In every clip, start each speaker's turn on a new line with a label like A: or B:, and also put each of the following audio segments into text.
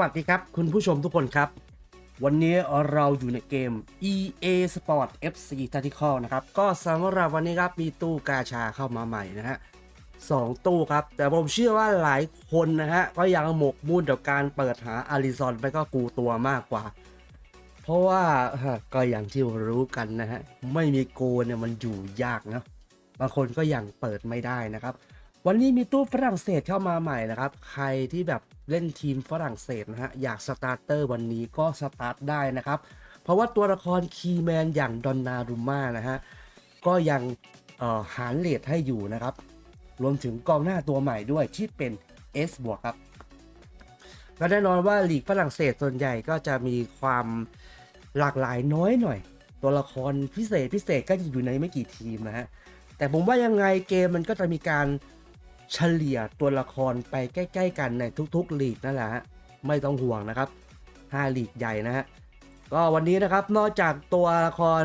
A: วัสดีครับ คุณผู้ชมทุกคนครับ วันนี้เราอยู่ในเกม EA Sport FC Tactical นะครับ ก็สำหรับวันนี้ครับ มีตู้กาชาเข้ามาใหม่นะฮะสองตู้ครับ แต่ผมเชื่อว่าหลายคนนะฮะ ก็ยังหมกมุ่นกับการเปิดหาอาริซอนไปก็กูตัวมากกว่า เพราะว่าก็อย่างที่รู้กันนะฮะ ไม่มีโกเนี่ยมันอยู่ยากนะบางคนก็ยังเปิดไม่ได้นะครับ วันนี้มีตู้ฝรั่งเศสเข้ามาใหม่นะครับ ใครที่แบบ เล่นทีมฝรั่งเศสนะฮะ อยากสตาร์เตอร์วันนี้ก็สตาร์ทได้นะครับ เพราะว่าตัวละครคีแมนอย่างดอนนารุม่านะฮะ ก็ยังหารเลทให้อยู่นะครับ รวมถึงกองหน้าตัวใหม่ด้วยที่เป็น S บวกครับก็แน่นอนว่าลีกฝรั่งเศสส่วนใหญ่ก็จะมีความหลากหลายน้อยหน่อย ตัวละครพิเศษพิเศษก็จะอยู่ในไม่กี่ทีมนะฮะแต่ผมว่ายังไงเกมมันก็จะมีการ เฉลี่ยตัวละครไปใกล้ ๆ กันในทุกๆลีกนั่นแหละฮะไม่ต้องห่วงนะครับ5ลีกใหญ่นะฮะก็วันนี้นะครับนอกจากตัวละคร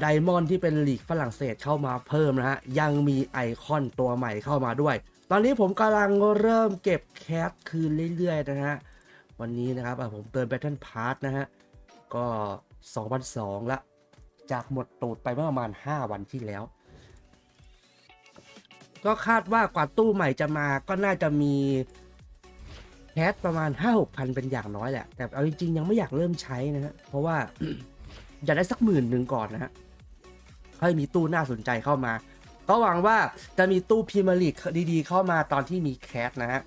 A: ไดมอนด์ที่เป็นลีกฝรั่งเศสเข้ามาเพิ่มนะฮะยังมีไอคอนตัวใหม่เข้ามาด้วย ตอนนี้ผมกำลังเริ่มเก็บแคสคืนเรื่อย ๆ นะฮะวันนี้นะครับผมเติม Battle Pass นะฮะก็2,002ละจากหมดตูดไปเมื่อประมาณ 5 วันที่แล้ว ก็คาดว่ากว่าตู้ใหม่จะมาก็น่าจะมีแคสประมาณ 5 6พันเป็นอย่างน้อยแหละ แต่เอาจริงๆ ยังไม่อยากเริ่มใช้นะฮะ เพราะว่า อยากได้สักหมื่นหนึ่งก่อนนะฮะให้มีตู้น่าสนใจเข้ามา ก็หวังว่าจะมีตู้พรีเมียร์ลีกดีๆ เข้ามาตอนที่มีแคสนะฮะ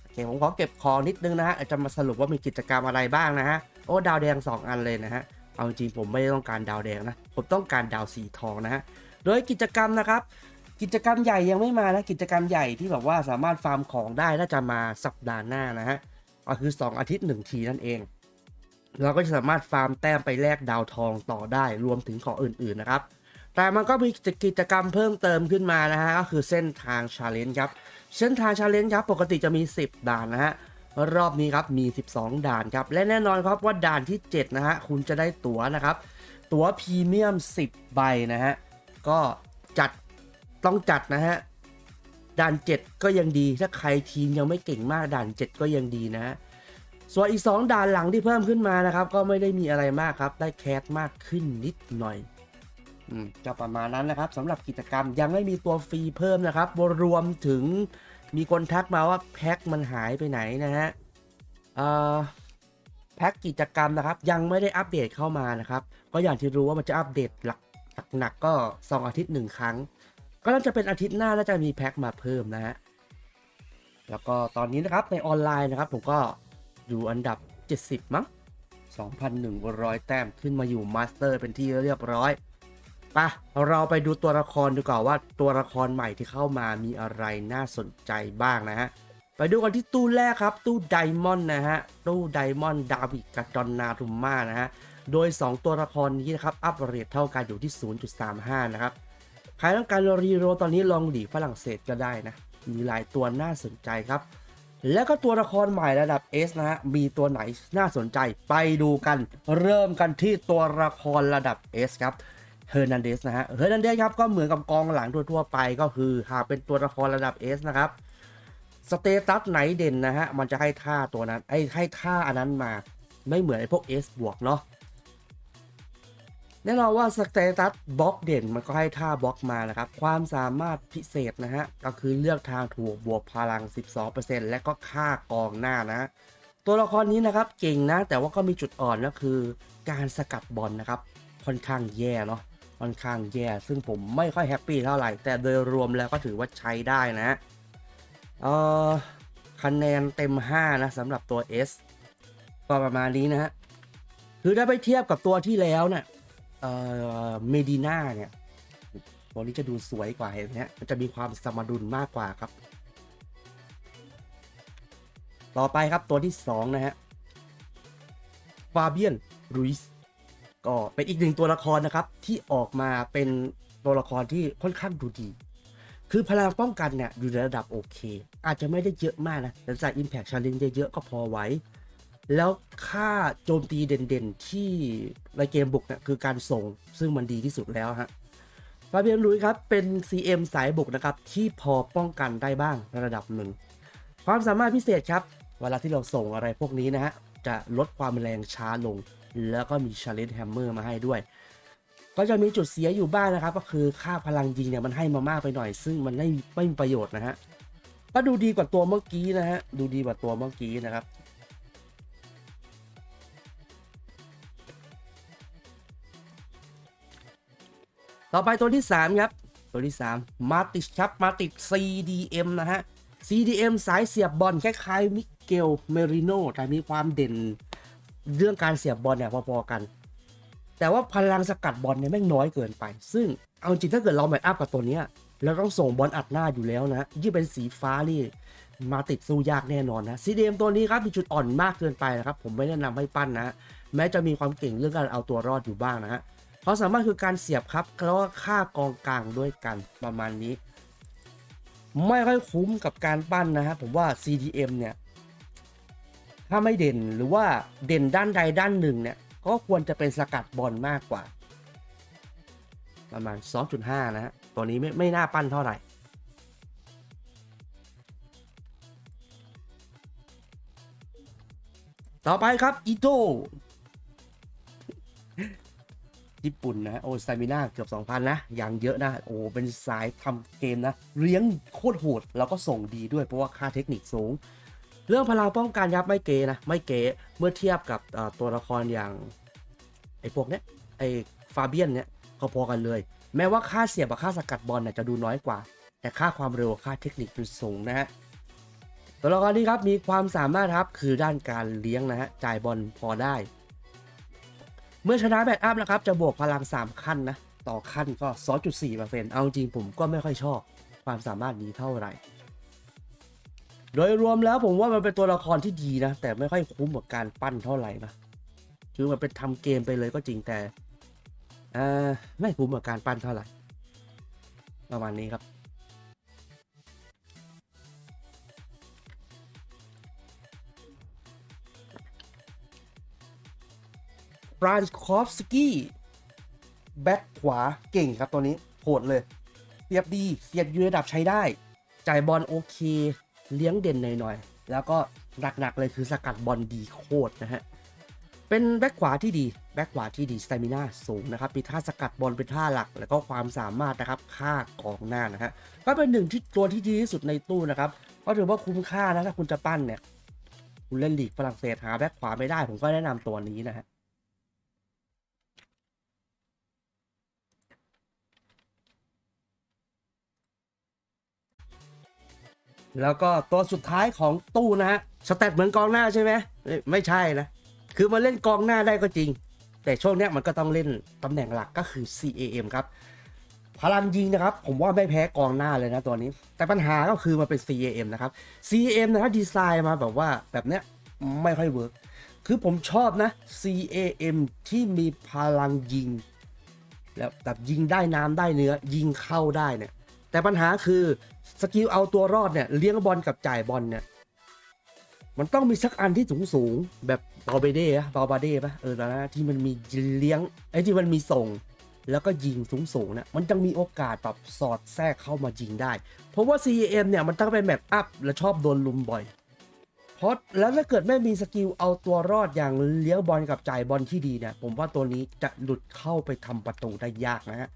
A: โอเคผมขอเก็บขอนิดนึงนะฮะจะมาสรุปว่ามีกิจกรรมอะไรบ้างนะฮะ โอ้ดาวแดง 2 อันเลยนะฮะ เอาจริงๆผมไม่ได้ต้องการดาวแดงนะ ผมต้องการดาวสีทองนะฮะ โดยกิจกรรมนะครับ กิจกรรมใหญ่ยังไม่มานะ กิจกรรมใหญ่ที่แบบว่าสามารถฟาร์มของได้น่าจะมาสัปดาห์หน้านะฮะก็คือ 2 อาทิตย์ 1 ทีนั่นเอง เราก็จะสามารถฟาร์มแต้มไปแลกดาวทองต่อได้รวมถึงของอื่นๆนะครับ แต่มันก็มีกิจกรรมเพิ่มเติมขึ้นมานะฮะก็คือเส้นทางชาเลนจ์ครับ เส้นทางชาเลนจ์ครับปกติจะมี 10 ด่านนะฮะรอบนี้ครับมี 12 ด่านครับ และแน่นอนครับว่าด่านที่ 7 นะฮะ คุณจะได้ตั๋วนะครับ ตั๋วพรีเมียม 10 ใบนะฮะ ก็จัด ต้องจัดนะฮะ ด่าน7ก็ยังดี ถ้าใครทีมยังไม่เก่งมากด่าน7ก็ยังดีนะฮะส่วนอีก 2 ด่านหลังที่เพิ่มขึ้นมานะครับ ก็ไม่ได้มีอะไรมากครับ ได้แคสมากขึ้นนิดหน่อยอืมก็ประมาณนั้นนะครับสำหรับกิจกรรมยังไม่มีตัวฟรีเพิ่มนะครับรวมถึงมีคนทักมาว่าแพ็คมันหายไปไหนนะฮะเอ่อแพ็คกิจกรรมนะครับ ยังไม่ได้อัปเดตเข้ามานะครับ ก็อย่างที่รู้ว่ามันจะอัปเดตหลักหนักๆก็ 2 อาทิตย์หนึ่งครั้ง ก็น่าจะเป็นอาทิตย์หน้าน่าจะมีแพ็คมาเพิ่มนะฮะ แล้วก็ตอนนี้นะครับในออนไลน์นะครับ ผมก็อยู่อันดับ 70 มั้ง 2,100 แต้มขึ้นมาอยู่มาสเตอร์เป็นที่เรียบร้อยปะเราไปดูตัวละครดีกว่าว่าตัวละครใหม่ที่เข้ามามีอะไรน่าสนใจบ้างนะฮะ ไปดูกันที่ตู้แรกครับ ตู้ไดมอนด์นะฮะ ตู้ไดมอนด์ดาวิดกับดอนนารุมมานะฮะ โดย 2 ตัวละครนี้นะครับ อัพเรทเท่ากันอยู่ที่ 0.35 นะครับ ครต้องการรีโรตอนนี้ลองหลีฝรั่งเศสก็ได้นะ มีหลายตัวน่าสนใจครับ แล้วก็ตัวละครใหม่ระดับ S นะฮะ มีตัวไหนน่าสนใจไปดูกัน เริ่มกันที่ตัวละครระดับ S ครับเฮอร์นันเดสนะฮะ เฮอร์นันเดสครับก็เหมือนกับกองหลังทั่วๆไปก็คือหากเป็นตัวละครระดับ S นะครับสเตตัสไหนเด่นนะฮะ มันจะให้ท่าตัวนั้นไอ้ให้ท่าอันนั้นมาไม่เหมือนไอ้พวก S บวกเนาะ แน่นอนว่าสเตตัสบล็อกเด่นมันก็ให้ท่าบล็อกมานะครับ ความสามารถพิเศษนะฮะ ก็คือเลือกทางถูกบวกพลัง 12%และก็ค่ากองหน้านะ ตัวละครนี้นะครับเก่งนะ แต่ว่าก็มีจุดอ่อนก็คือ การสกัดบอลนะครับ ค่อนข้างแย่เนาะค่อนข้างแย่ ซึ่งผมไม่ค่อยแฮปปี้เท่าไหร่ แต่โดยรวมแล้วก็ถือว่าใช้ได้นะเอ่อคะแนนเต็ม 5 นะสำหรับตัว S ก็ประมาณนี้นะฮะคือถ้าไปเทียบกับตัวที่แล้วเนี่ย เอ่อเมดิน่าเนี่ยตัวนี้จะดูสวยกว่าเห็นไหมฮะมันจะมีความสมดุลมากกว่าครับ ต่อไปครับตัวที่2นะฮะฟาเบียนรุยส์ก็เป็นอีกหนึ่งตัวละครนะครับ ที่ออกมาเป็นตัวละครที่ค่อนข้างดูดี คือพลังป้องกันเนี่ยอยู่ในระดับโอเค อาจจะไม่ได้เยอะมากนะแต่ใส่ Impact Challenge เยอะๆก็พอไหว แล้วค่าโจมตีเด่นๆ ที่ในเกมบุกเนี่ยคือการส่งซึ่งมันดีที่สุดแล้วฮะฟาเบียนลุยครับ เป็น CM สายบุกนะครับ ที่พอป้องกันได้บ้างในระดับหนึ่ง ความสามารถพิเศษครับ เวลาที่เราส่งอะไรพวกนี้นะฮะ จะลดความแรงช้าลง แล้วก็มีชาเลนจ์แฮมเมอร์มาให้ด้วย ก็จะมีจุดเสียอยู่บ้างนะครับ ก็คือค่าพลังยิงเนี่ยมันให้มามากไปหน่อย ซึ่งมันไม่ไม่มีประโยชน์นะฮะก็ดูดีกว่าตัวเมื่อกี้นะฮะ ดูดีกว่าตัวเมื่อกี้นะครับ ต่อไปตัวที่ 3 ครับ ตัวที่ 3 มาติชครับมาติช CDM นะฮะ CDM สายเสียบบอลคล้ายๆมิเกลเมริโนแต่มีความเด่นเรื่องการเสียบบอลเนี่ยพอๆกัน แต่ว่าพลังสกัดบอลเนี่ยแม่งน้อยเกินไป ซึ่งเอาจริงถ้าเกิดเราแมทอัพกับตัวเนี้ยเราต้องส่งบอลอัดหน้าอยู่แล้วนะยิ่งเป็นสีฟ้านี่มาติดสู้ยากแน่นอนนะ CDM ตัวนี้ครับมีจุดอ่อนมากเกินไปนะครับ ผมไม่แนะนำให้ปั้นนะ แม้จะมีความเก่งเรื่องการเอาตัวรอดอยู่บ้างนะฮะ เขามสามารถคือการเสียบครับแล้วก็ค่ากองกลางด้วยกันประมาณนี้ ไม่ค่อยคุ้มกับการปั้นนะฮะผมว่า CDM เนี่ยถ้าไม่เด่นหรือว่าเด่นด้านใดด้านหนึ่งเนี่ยก็ควรจะเป็นสกัดบอลมากกว่า ประมาณ 2.5 นะฮะตัวนี้ไม่ไม่น่าปั้นเท่าไหร่ต่อไปครับอิโต ญี่ปุ่นนะโอ้สตามิน่าเกือบ 2,000 นะ อย่างเยอะนะ โอ้ เป็นสายทำเกมนะ เลี้ยงโคตรโหด แล้วก็ส่งดีด้วยเพราะว่าค่าเทคนิคสูง เรื่องพลังป้องกันยับไม่เกนะ ไม่เกเมื่อเทียบกับตัวละครอย่าง ไอ้พวกเนี้ยไอ้ฟาเบียนเนี่ยก็พอกันเลย แม้ว่าค่าเสียบกับค่าสกัดบอลเนี่ยจะดูน้อยกว่า แต่ค่าความเร็วค่าเทคนิคมันสูงนะฮะตัวละครนี้ครับมีความสามารถครับคือด้านการเลี้ยงนะฮะจ่ายบอลพอได้ เมื่อชนะแบตอัพนะครับ จะบวกพลัง 3 ขั้นนะ ต่อขั้นก็ 2.4%เอาจริงผมก็ไม่ค่อยชอบความสามารถนี้เท่าไหร่ โดยรวมแล้วผมว่ามันเป็นตัวละครที่ดีนะ แต่ไม่ค่อยคุ้มกับการปั้นเท่าไหร่นะคือมันเป็นทำเกมไปเลยก็จริงแต่ไม่คุ้มกับการปั้นเท่าไหร่ ประมาณนี้ครับ บรานคอฟสกี้แบ็คขวาเก่งครับตัวนี้โหดเลยเสียบดีเสียบอยูระดับใช้ได้ จ่ายบอลโอเค เลี้ยงเด่นหน่อยๆ แล้วก็หนักๆเลยคือสกัดบอลดีโคตรนะฮะ เป็นแบ็คขวาที่ดีแบ็คขวาที่ดีสเตมิน่าสูงนะครับ มีท่าสกัดบอลเป็นท่าหลัก แล้วก็ความสามารถนะครับค่ากองหน้านะฮะก็เป็นหนึ่งที่ตัวที่ดีที่สุดในตู้นะครับก็ถือว่าคุ้มค่านะถ้าคุณจะปั้นเนี่ย คุณเล่นลีกฝรั่งเศสหาแบ็คขวาไม่ได้ผมก็แนะนำตัวนี้นะฮะ แล้วก็ตัวสุดท้ายของตู้นะฮะสแตทเหมือนกองหน้าใช่ไหมเอ้ยไม่ใช่นะ คือมาเล่นกองหน้าได้ก็จริง แต่ช่วงเนี้ยมันก็ต้องเล่นตำแหน่งหลักก็คือ CAM ครับ พลังยิงนะครับ ผมว่าไม่แพ้กองหน้าเลยนะตัวนี้ แต่ปัญหาก็คือมันเป็น CAM นะครับ CAM นะครับดีไซน์มาแบบว่าแบบเนี้ยไม่ค่อยเวิร์กคือผมชอบนะ CAM ที่มีพลังยิง แล้วแบบยิงได้น้ำได้เนื้อยิงเข้าได้เนี่ยแต่ปัญหาคือ สกิลเอาตัวรอดเนี่ยเลี้ยงบอลกับจ่ายบอลเนี่ยมันต้องมีสักอันที่สูงสูงแบบบาเบเด้อะบาบาเด้ปะเออตอนนั้นที่มันมีเลี้ยงไอ้ที่มันมีส่ง แล้วก็ยิงสูงสูงนะมันจะมีโอกาสแบบสอดแทรกเข้ามายิงได้ เพราะว่า CM เนี่ยมันต้องเป็นแมตช์อัพและชอบโดนลุมบ่อยเพราะแล้วถ้าเกิดไม่มีสกิลเอาตัวรอดอย่างเลี้ยงบอลกับจ่ายบอลที่ดีเนี่ยผมว่าตัวนี้จะหลุดเข้าไปทำประตูได้ยากนะฮะ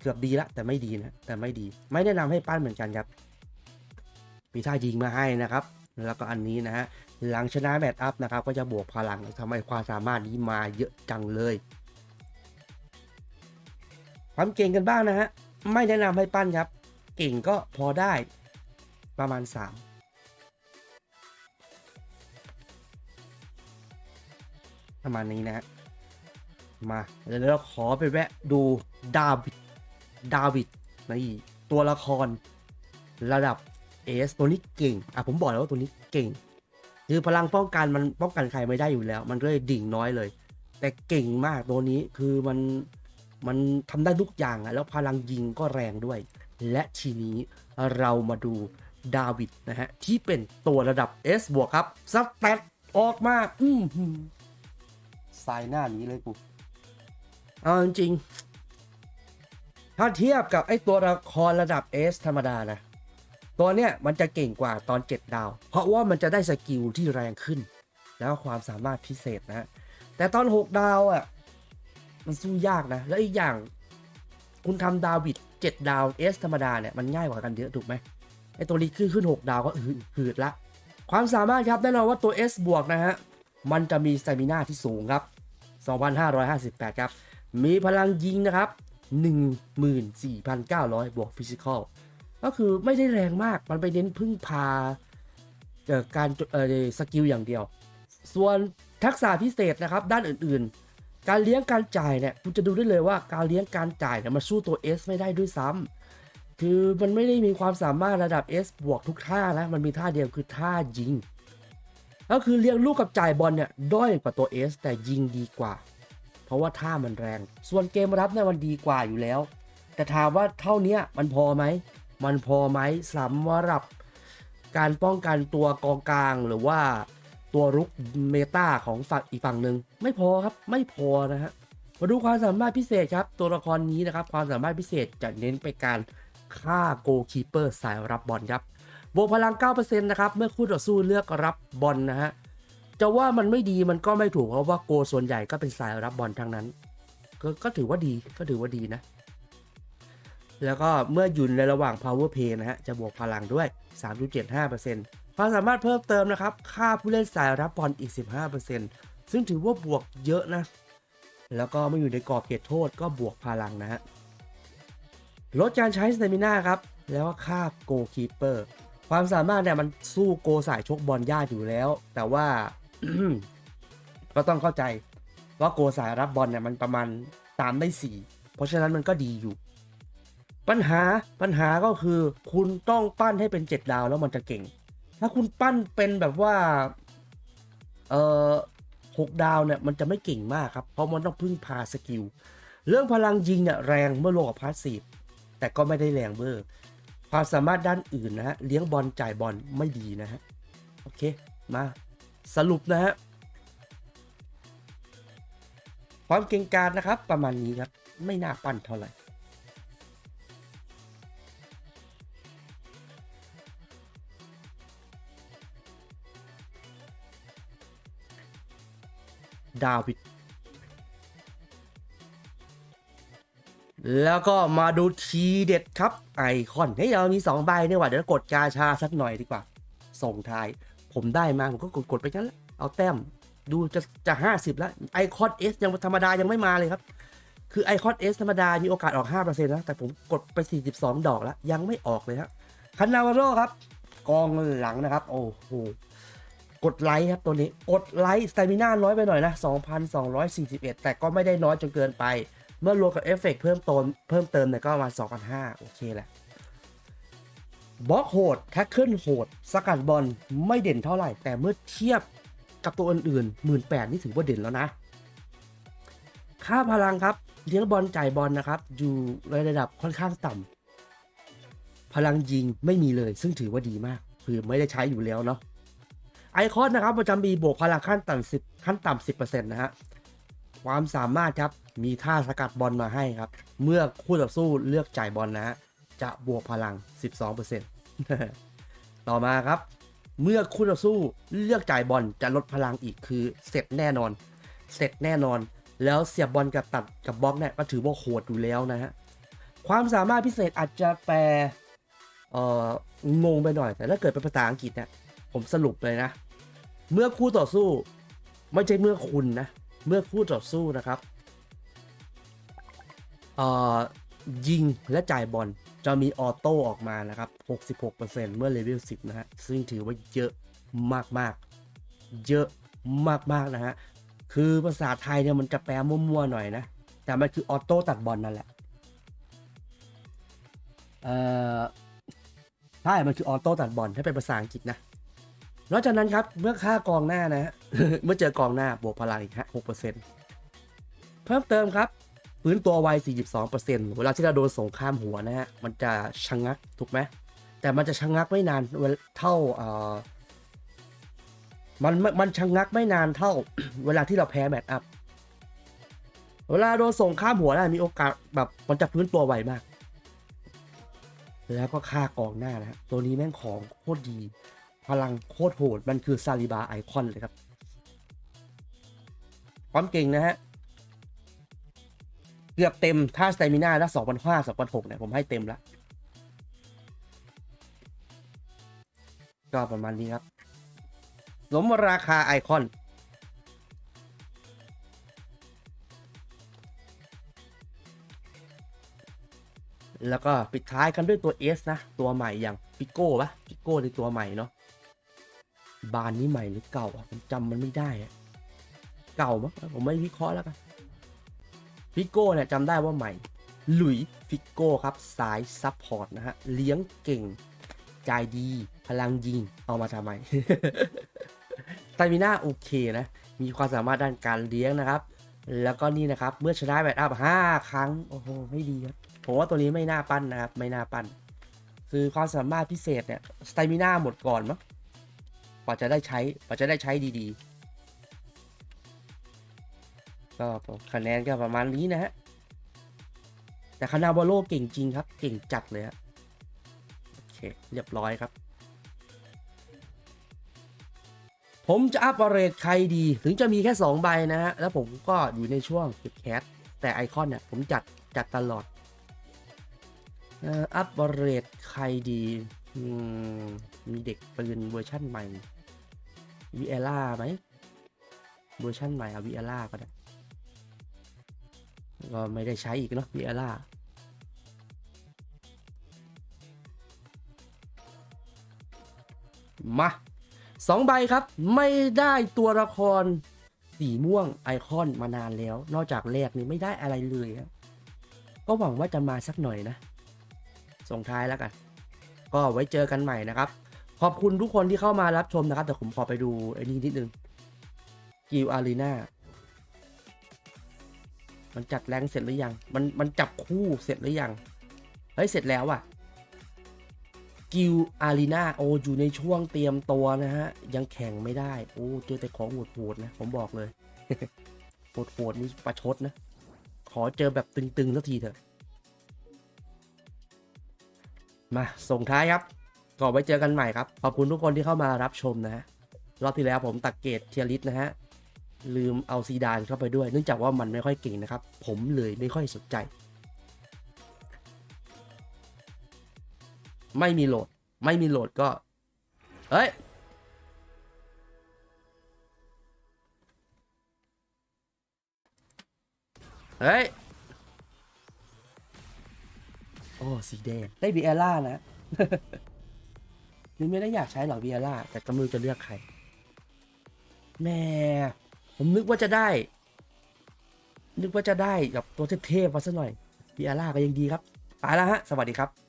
A: เกือบดีละแต่ไม่ดีนะแต่ไม่ดี ไม่แนะนำให้ปั้นเหมือนกันครับ มีท่ายิงมาให้นะครับ แล้วก็อันนี้นะฮะหลังชนะแมตช์อัพนะครับ ก็จะบวกพลังทำให้ความสามารถนี้มาเยอะจังเลย ความเก่งกันบ้างนะฮะไม่แนะนำให้ปั้นครับ เก่งก็พอได้ประมาณ 3ประมาณนี้นะฮะมาเดี๋ยวเราขอไปแวะดูดาวิด ดาวิดนี่ตัวละคร ระดับเอสตัวนี้เก่งอะผมบอกแล้วว่าตัวนี้เก่ง คือพลังป้องกันมันป้องกันใครไม่ได้อยู่แล้ว มันก็เลยดิ่งน้อยเลย แต่เก่งมากตัวนี้คือมันมันทำได้ทุกอย่างอะแล้วพลังยิงก็แรงด้วย และทีนี้เรามาดูดาวิดนะฮะ ที่เป็นตัวระดับ S บวกครับสแตทออกมา อืมหืมสายหน้านี้เลยกู เอาจริง ถ้าเทียบกับไอ้ตัวละครระดับ S ธรรมดานะ ตัวเนี้ยมันจะเก่งกว่าตอน 7 ดาว เพราะว่ามันจะได้สกิลที่แรงขึ้น แล้วความสามารถพิเศษนะ แต่ตอน 6 ดาวอะ มันสู้ยากนะ แล้วอีกอย่างคุณทำดาวิด7ดาวเอสธรรมดาเนี่ยมันง่ายกว่ากันเยอะถูกไหมไอตัวนี้ขึ้นขึ้น 6 ดาวก็หืดละ ความสามารถครับแน่นอนว่าตัว S บวกนะฮะ มันจะมีส t ตมิน่าที่สูงครับ 2,558 ครับ มีพลังยิงนะครับ 14,900 บวกฟิสิกอลก็คือไม่ได้แรงมากมันไปเน้นพึ่งพาเอ่อการเออสกิลอย่างเดียว ส่วนทักษะพิเศษนะครับ ด้านอื่นๆ การเลี้ยงการจ่ายเนี่ยคุณจะดูได้เลยว่าการเลี้ยงการจ่ายเนี่ยมันสู้ตัว S ไม่ได้ด้วยซ้ำคือมันไม่ได้มีความสามารถระดับ S บวกทุกท่านะมันมีท่าเดียวคือท่ายิง ก็คือเลี้ยงลูกกับจ่ายบอลเนี่ยด้อยกว่าตัว S แต่ยิงดีกว่า ราะว่าท่ามันแรง ส่วนเกมรับเนี่ยมันดีกว่าอยู่แล้ว แต่ถามว่าเท่านี้มันพอไหม มันพอไหมสำหรับการป้องกันตัวกองกลางหรือว่าตัวรุกเมตาของฝั่งอีกฝั่งหนึ่งไม่พอครับไม่พอนะฮะมาดูความสามารถพิเศษครับ ตัวละครนี้นะครับ ความสามารถพิเศษจะเน้นไปการฆ่าโกคีเปอร์สายรับบอลครับบวกพลัง 9%นะครับ เมื่อคู่ต่อสู้เลือกรับบอลนะฮะ จะว่ามันไม่ดีมันก็ไม่ถูกเพราะว่าโกส่วนใหญ่ก็เป็นสายรับบอลทั้งนั้น ก็ก็ถือว่าดีก็ถือว่าดีนะ แล้วก็เมื่ออยู่ในระหว่าง power play นะฮะ จะบวกพลังด้วย 3.75%ความสามารถเพิ่มเติมนะครับ ค่าผู้เล่นสายรับบอลอีก 15%ซึ่งถือว่าบวกเยอะนะ แล้วก็ไม่อยู่ในกรอบเขตโทษก็บวกพลังนะฮะลดการใช้สเตมิน่าครับ แล้วก็ค่าโกคีเปอร์ความสามารถเนี่ยมันสู้โกสายชกบอลยากอยู่แล้ว แต่ว่า ก็ต้องเข้าใจว่าโกสายรับบอลเนี่ยมันประมาณตามได้สี่เพราะฉะนั้นมันก็ดีอยู่ ปัญหาปัญหาก็คือคุณต้องปั้นให้เป็น7ดาวแล้วมันจะเก่ง ถ้าคุณปั้นเป็นแบบว่า เออหกดาวเนี่ยมันจะไม่เก่งมากครับ เพราะมันต้องพึ่งพาสกิล เรื่องพลังยิงเนี่ยแรงเมื่อลงกับพาสซีฟแต่ก็ไม่ได้แรงเบอร์ ความสามารถด้านอื่นนะฮะ เลี้ยงบอลจ่ายบอลไม่ดีนะฮะ โอเค มา สรุปนะฮะความเก่งกาจนะครับ ประมาณนี้ครับ ไม่น่าปั้นเท่าไหร่ดาวิด แล้วก็มาดูทีเด็ดครับ ไอคอนเฮ้เรามี 2 ใบเนี่ยว่ะเดี๋ยวกดกาชาสักหน่อยดีกว่า ส่งท้าย ผมได้มาผมก็กดกดไปกันแล้วเอาแต้มดูจะจะ50แล้วไอคอนเอสยังธรรมดายังไม่มาเลยครับ คือไอคอนเอสธรรมดา มีโอกาสออก5%นะ แต่ผมกดไป42ดอกแล้ว ยังไม่ออกเลยครับคันนาวาโรครับ กองหลังนะครับ โอ้โหกดไลค์ครับตัวนี้กดไลค์สเตมิน่าน้อยไปหน่อยนะ 2,241 แต่ก็ไม่ได้น้อยจนเกินไป เมื่อรวมกับเอฟเฟกต์เพิ่มเติมเพิ่มเติมเนี่ยก็ประมาณ2,500 โอเคแหละ บล็อกโหดแท็กเกิลโหด สกัดบอลไม่เด่นเท่าไหร่ แต่เมื่อเทียบกับตัวอื่นๆ 18,000นี่ถือว่าเด่นแล้วนะ ค่าพลังครับ เลี้ยงบอลจ่ายบอลนะครับ อยู่ในระดับค่อนข้างต่ำพลังยิงไม่มีเลย ซึ่งถือว่าดีมาก คือไม่ได้ใช้อยู่แล้วเนาะไอคอนนะครับประจำปีบวกพลังขั้นต่ำสิบขั้นต่ำสิบเปอร์เซ็นต์นะฮะความสามารถครับมีท่าสกัดบอลมาให้ครับ เมื่อคู่ต่อสู้เลือกจ่ายบอลนะฮะจะบวกพลัง 12เปอร์เซ็น ต่อมาครับ เมื่อคู่ต่อสู้เลือกจ่ายบอลจะลดพลังอีกคือเสร็จแน่นอน เสร็จแน่นอน แล้วเสียบบอลกับตัดกับบล็อกเนี่ยก็ถือว่าโหดอยู่แล้วนะฮะความสามารถพิเศษอาจจะแปลเอ่องงไปหน่อย แต่ถ้าเกิดเป็นภาษาอังกฤษเนี่ยผมสรุปเลยนะ เมื่อคู่ต่อสู้ไม่ใช่เมื่อคุณนะ เมื่อคู่ต่อสู้นะครับเอ่อ ยิงและจ่ายบอลจะมีออโต้ออกมานะครับ 66%เมื่อเลเวล 10 นะฮะ ซึ่งถือว่าเยอะมากๆ เยอะมากๆนะฮะ คือภาษาไทยเนี่ยมันจะแปลมั่วๆหน่อยนะ แต่มันคือออโต้ตัดบอลนั่นแหละ เอ่อใช่ มันคือออโต้ตัดบอลถ้าเป็นภาษาอังกฤษนะนอกจากนั้นครับเมื่อค่ากองหน้านะฮะ เมื่อเจอกองหน้าบวกพลังอีกฮะ6%เพิ่มเติมครับ ฟื้นตัวไว 42%เวลาที่เราโดนสงครามหัวนะฮะ มันจะชะงัก ถูกไหม แต่มันจะชะงักไม่นานเท่าเอ่อมันมันชะงักไม่นานเท่า เวลาที่เราแพ้แมตช์อัพ เวลาโดนส่งข้ามหัวนะมีโอกาสแบบมันจะฟื้นตัวไวมาก แล้วก็ค่ากองหน้านะฮะตัวนี้แม่งของโคตรดี พลังโคตรโหด มันคือซาลิบาไอคอนเลยครับ ความเก่งนะฮะ เกือบเต็มถ้าสเตมิน่าแล้วสองพันห้าสองพันหกเนี่ยผมให้เต็มแล้วก็ประมาณนี้ครับสมราคาไอคอนแล้วก็ปิดท้ายกันด้วยตัว S นะ ตัวใหม่อย่างปิโก้ปะปิโก้ในตัวใหม่เนาะบานนี้ใหม่หรือเก่าอะผมจำมันไม่ได้ เก่ามั้งผมไม่วิเคราะห์แล้วกัน ฟิโก้เนี่ยจำได้ว่าใหม่ หลุยฟิโก้ครับสายซัพพอร์ตนะฮะ เลี้ยงเก่งใจดี พลังยิง เอามาทำไมตามิน่าโอเคนะ มีความสามารถด้านการเลี้ยงนะครับ แล้วก็นี่นะครับ เมื่อชนะแบตอัพห้าครั้ง โอ้โห ไม่ดีครับ ผมว่าตัวนี้ไม่น่าปั้นนะครับ ไม่น่าปั้น คือความสามารถพิเศษเนี่ยสไตมิน่าหมดก่อนมั้งกว่าจะได้ใช้กว่าจะได้ใช้ดีๆ ก็คะแนนก็ประมาณนี้นะฮะ แต่คานาบาโลเก่งจริงครับ เก่งจัดเลยฮะ โอเค เรียบร้อยครับ ผมจะอัพเรทใครดี ถึงจะมีแค่ 2 ใบนะฮะ แล้วผมก็อยู่ในช่วงเก็บแคสแต่ไอคอนเนี่ยผมจัด จัดตลอดเอ่ออัพเรทใครดีมมีเด็กปืนเวอร์ชั่นใหม่วีเอล่าไหมเวอร์ชั่นใหม่เอาวีเอล่าก็ได้ ก็ไม่ได้ใช้อีกเนาะวีเอล่ามาสองใบครับ ไม่ได้ตัวละครสีม่วงไอคอนมานานแล้ว นอกจากแรกนี่ไม่ได้อะไรเลยก็หวังว่าจะมาสักหน่อยนะ ส่งท้ายแล้วกัน ก็ไว้เจอกันใหม่นะครับ ขอบคุณทุกคนที่เข้ามารับชมนะครับ แต่ผมขอไปดูไอ้นี่นิดนึงกิวอารีนา มันจัดแรงเสร็จหรือยัง มันมันจับคู่เสร็จหรือยัง เฮ้ย เสร็จแล้วอะกิวอารีนาโออยู่ในช่วงเตรียมตัวนะฮะ ยังแข่งไม่ได้ โอ้เจอแต่ของโหดๆนะ ผมบอกเลยโหดๆนี่ประชดนะ ขอเจอแบบตึงๆสักทีเถอะ มาส่งท้ายครับก็ไว้เจอกันใหม่ครับ ขอบคุณทุกคนที่เข้ามารับชมนะฮะรอบที่แล้วผมตักเกตเทียริสนะฮะ ลืมเอาซีดานเข้าไปด้วย เนื่องจากว่ามันไม่ค่อยเก่งนะครับ ผมเลยไม่ค่อยสนใจ ไม่มีโหลด ไม่มีโหลดก็เฮ้ยเฮ้ย โอ้สีแดงได้บีเอล่านะนี่ไม่ได้อยากใช้หรอกบีเอล่าแต่ก็ไม่รู้จะเลือกใครแหม่ ผมนึกว่าจะได้ นึกว่าจะได้กับตัวเทพๆมาซะหน่อยบีอาร่าก็ยังดีครับ ไปแล้วฮะ สวัสดีครับ